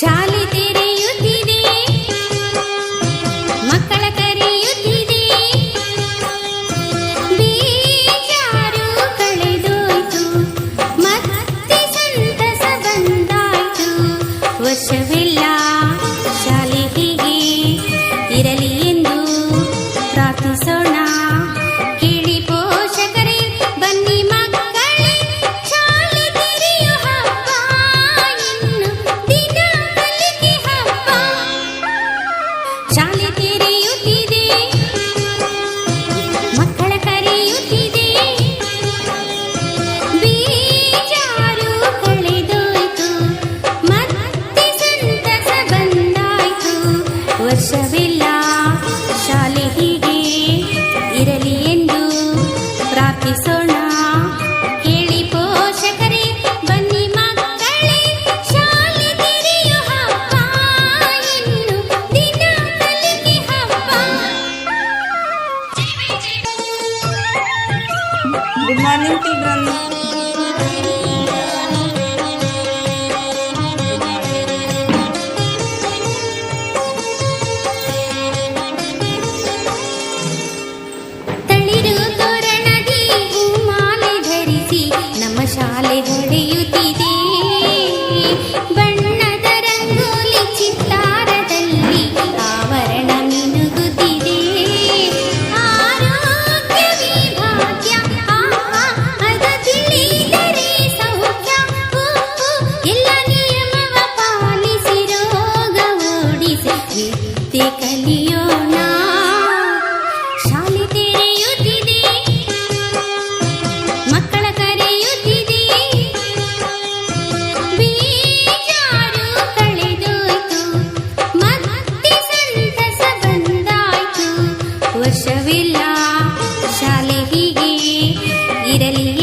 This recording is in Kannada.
ಶಾಲೆ ತೆರೆಯುತ್ತಿದೆ. ಮಕ್ಕಳ ಕರೆಯುತ್ತಿದೆ. ಬೇಜಾರು ಕಳೆದೋಯ್ತು. ಮತ್ತೆ ಸಂತಸ ಬಂದಾಯ್ತು. ವರ್ಷ ದಿನ ಶಾಲೆ ಹೀಗೆ ಇರಲಿ ಎಂದು ಪ್ರಾರ್ಥಿಸೋಣ. ಕೇಳಿ ಪೋಷಕರೇ ಬನ್ನಿ ದಿನ ಕಲಿಕೆ ಗುಡ್ ಮಾರ್ನಿಂಗ್ ಸಾಲೆ ಹೊಡೆಯುತ್ತಿದೆ ಬಣ್ಣದ ರಂಗೋಲಿ ಚಿತ್ತಾರದಲ್ಲಿ ಆವರಣ ಮಿನುಗುತ್ತಿದೆ ಆರೋಗ್ಯ ವಿಭಾಗ್ಯ ಅದ ತಿಳಿದರೆ ಸೌಖ್ಯ ಎಲ್ಲ ನಿಯಮವ ಪಾಲಿಸಿ ರೋಗ ಓಡಿಸಿ ವಿದ್ಯೆ ಕಲಿಯೋಣ ವರ್ಷವಿಲ್ಲ ಶಾಲೆ ಹೀಗೆ ಇರಲಿ.